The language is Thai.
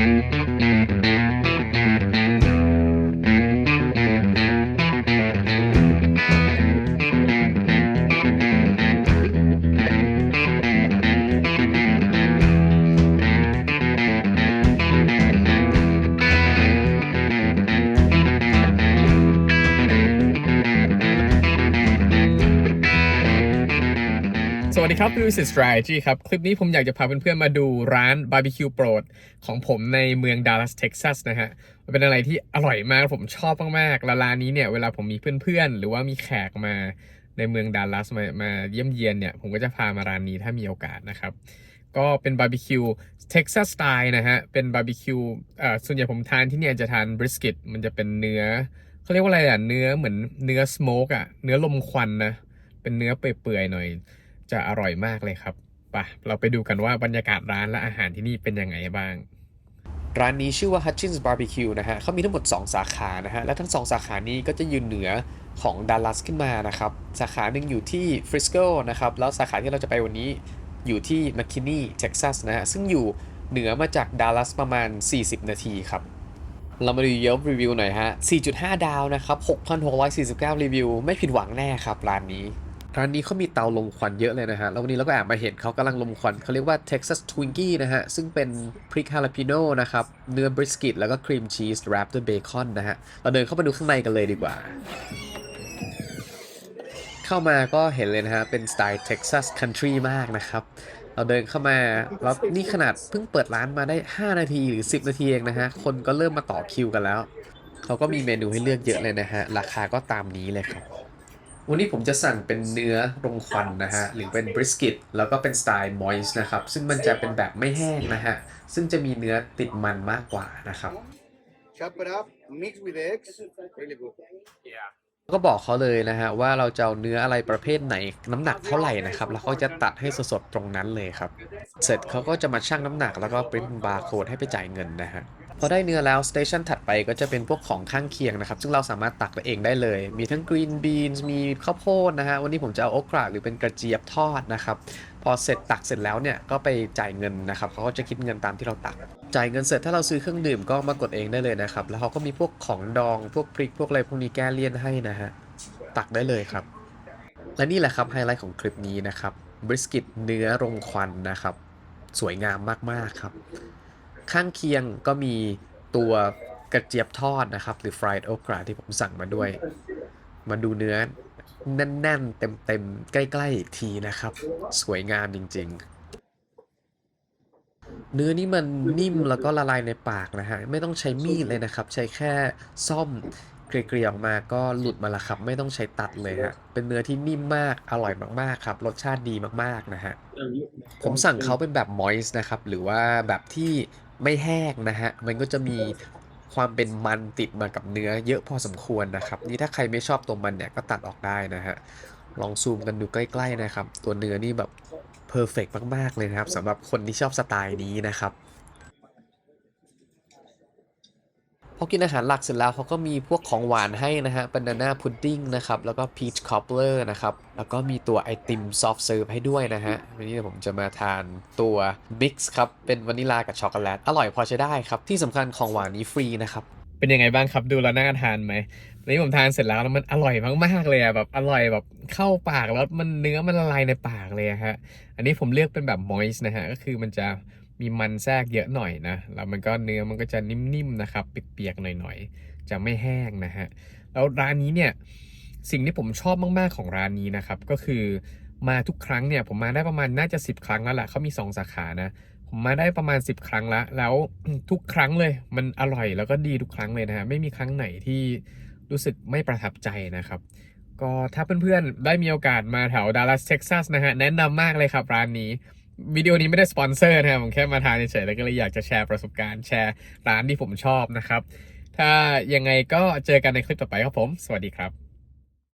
Thank you. สวัสดีครับดูสิ strategy ครับ คลิปนี้ผมอยากจะพาเพื่อนๆมาดูร้านบาร์บีคิวโปรดของผมในเมืองดัลลัสเท็กซัสนะฮะมันเป็นอะไรที่อร่อยมากผมชอบมากๆแล้วร้านนี้เนี่ยเวลาผมมีเพื่อนๆ หรือว่ามีแขกมาในเมืองดัลลัสมามาเยี่ยมเยียนเนี่ย ผมก็จะพามาร้านนี้ถ้ามีโอกาสนะครับ ก็เป็นบาร์บีคิวเท็กซัสสไตล์นะฮะ เป็นบาร์บีคิวเอ่อส่วนใหญ่ผมทานที่เนี่ยจะทานบริสกิตมันจะเป็นเนื้อเขาเรียกว่าอะไรอะเนื้อเหมือนเนื้อสโมกอะเนื้อลมควันนะเป็นเนื้อเปื่อยๆหน่อย จะอร่อยมากเลยครับปะเราไปดูกันว่าบรรยากาศร้านและอาหารที่นี่เป็นยังไงบ้าง ร้านนี้ชื่อว่า Hutchins Barbecue นะฮะเขามีทั้งหมด 2 สาขานะฮะ และทั้ง 2 สาขานี้ก็จะยืนเหนือของดัลลัสขึ้นมานะครับ สาขาหนึ่งอยู่ที่ฟริสโกนะครับ แล้วสาขาที่เราจะไปวันนี้อยู่ที่ McKinney Texas นะฮะ ซึ่งอยู่เหนือมาจากดัลลัสประมาณ 40 นาทีครับเรามาดู Yelp review หน่อยฮะ 4.5 ดาวนะครับ 6,649 รีวิว ไม่ผิดหวังแน่ครับร้านนี้ ร้านนี้เขามีเตาลมควันเยอะเลยนะฮะ แล้ววันนี้เราก็แอบมาเห็นเขากำลังลมควันเขาเรียกว่า Texas Twinkie นะฮะ ซึ่งเป็นพริกฮาลาปิโน่นะครับ เนื้อบริสกิตแล้วก็ครีมชีสแรปด้วยเบคอนนะฮะ เราเดินเข้าไปดูข้างในกันเลยดีกว่า เข้ามาก็เห็นเลยนะฮะ เป็นสไตล์ Texas Country มากนะครับ เราเดินเข้ามา แล้วนี่ขนาดเพิ่งเปิดร้านมาได้ 5 นาทีหรือ 10 นาทีเองนะฮะ คนก็เริ่มมาต่อคิวกันแล้ว เขาก็มีเมนูให้เลือกเยอะเลยนะฮะ ราคาก็ตามนี้เลยครับ วันนี้ผมจะสั่งเป็นเนื้อรมควันนะฮะ หรือเป็นบริสกิตแล้วก็เป็นสไตล์มอยส์นะครับ ซึ่งมันจะเป็นแบบไม่แห้งนะฮะ ซึ่งจะมีเนื้อติดมันมากกว่านะครับ chop it up, mix with eggs. Really good. ก็บอกเขาเลยนะฮะ ว่าเราจะเอาเนื้ออะไรประเภทไหนน้ำหนักเท่าไหร่นะครับ แล้วเขาจะตัดให้สดๆตรงนั้นเลยครับ เสร็จเขาก็จะมาชั่งน้ำหนักแล้วก็ปริ้นบาร์โค้ดให้ไปจ่ายเงินนะฮะ พอได้เนื้อแล้วสเตชันถัดไปก็จะเป็นพวกของข้างเคียงนะครับ ซึ่งเราสามารถตักเองได้เลย มีทั้งกรีนบีนส์มีข้าวโพดนะฮะ วันนี้ผมจะเอาโอกราหรือเป็นกระเจี๊ยบทอดนะครับ พอเสร็จตักเสร็จแล้วเนี่ย ก็ไปจ่ายเงินนะครับ เขาก็จะคิดเงินตามที่เราตัก จ่ายเงินเสร็จถ้าเราซื้อเครื่องดื่มก็มากดเองได้เลยนะครับ แล้วเขาก็มีพวกของดอง พวกพริก พวกอะไรพวกนี้แก้เลี่ยนให้นะฮะ ตักได้เลยครับ และนี่แหละครับไฮไลท์ของคลิปนี้นะครับ บริสกิตเนื้อรงควันนะครับ สวยงามมากๆครับ ข้างเคียงก็มีตัวกระเจี๊ยบทอดนะครับ หรือ fried okra ที่ผมสั่งมาด้วย มาดูเนื้อแน่น ๆ เต็ม ๆ ใกล้ ๆ อีกทีนะครับ สวยงามจริง ๆ เนื้อนี่มันนิ่มแล้วก็ละลายในปากนะฮะ ไม่ต้องใช้มีดเลยนะครับ ใช้แค่ซ่อมเกลี่ยออกมาก็หลุดมาและครับ ไม่ต้องใช้ตัดเลยฮะ เป็นเนื้อที่นิ่มมากอร่อยมากๆครับ รสชาติดีมากๆนะฮะ ผมสั่งเขาเป็นแบบ moist นะครับ หรือว่าแบบที่ ไม่แห้งนะฮะ มันก็จะมีความเป็นมันติดมากับเนื้อเยอะพอสมควรนะครับ นี่ถ้าใครไม่ชอบตัวมันเนี่ยก็ตัดออกได้นะฮะ ลองซูมกันดูใกล้ ๆนะครับ ตัวเนื้อนี่แบบเพอร์เฟกมากๆเลยนะครับสำหรับคนที่ชอบสไตล์นี้นะครับ พอกินอาหารหลักเสร็จแล้วเขาก็มีพวกของหวานให้นะฮะบานาน่าพุดดิ้งนะครับ แล้วก็พีชคอปเลอร์นะครับ แล้วก็มีตัวไอติมซอฟต์เซิร์ฟให้ด้วยนะฮะ วันนี้ผมจะมาทานตัวมิกซ์ครับ เป็นวานิลากับช็อกโกแลต อร่อยพอใช้ได้ครับ ที่สำคัญของหวานนี้ฟรีนะครับ เป็นยังไงบ้างครับดูแล้วน่าทานไหมวันนี้ผมทานเสร็จแล้วแล้วมันอร่อยมากๆเลยอะแบบอร่อยแบบเข้าปากแล้วมันเนื้อมันละลายในปากเลยอะฮะ อันนี้ผมเลือกเป็นแบบ moist นะฮะก็คือมันจะ มีมันแทรกเยอะหน่อยนะ แล้วมันก็เนื้อมันก็จะนิ่มๆนะครับ เปียกๆหน่อยๆ จะไม่แห้งนะฮะ แล้วร้านนี้เนี่ยสิ่งที่ผมชอบมากๆของร้านนี้นะครับ ก็คือมาทุกครั้งเนี่ยผมมาได้ประมาณน่าจะ 10 ครั้งแล้วแหละเขามี 2 สาขานะ ผมมาได้ประมาณ 10 ครั้งละแล้วทุกครั้งเลย มันอร่อยแล้วก็ดีทุกครั้งเลยนะฮะไม่มีครั้งไหนที่รู้สึกไม่ประทับใจนะครับ ก็ถ้าเพื่อนๆได้มีโอกาสมาแถวดัลลัสเท็กซัสนะฮะแนะนำมากเลยครับร้านนี้ วิดีโอนี้ไม่ได้สปอนเซอร์นะครับผมแค่มาทานเฉยๆแล้วก็เลยอยากจะแชร์ประสบการณ์แชร์ร้านที่ผมชอบนะครับ ถ้ายังไงก็เจอกันในคลิปต่อไปครับผม สวัสดีครับ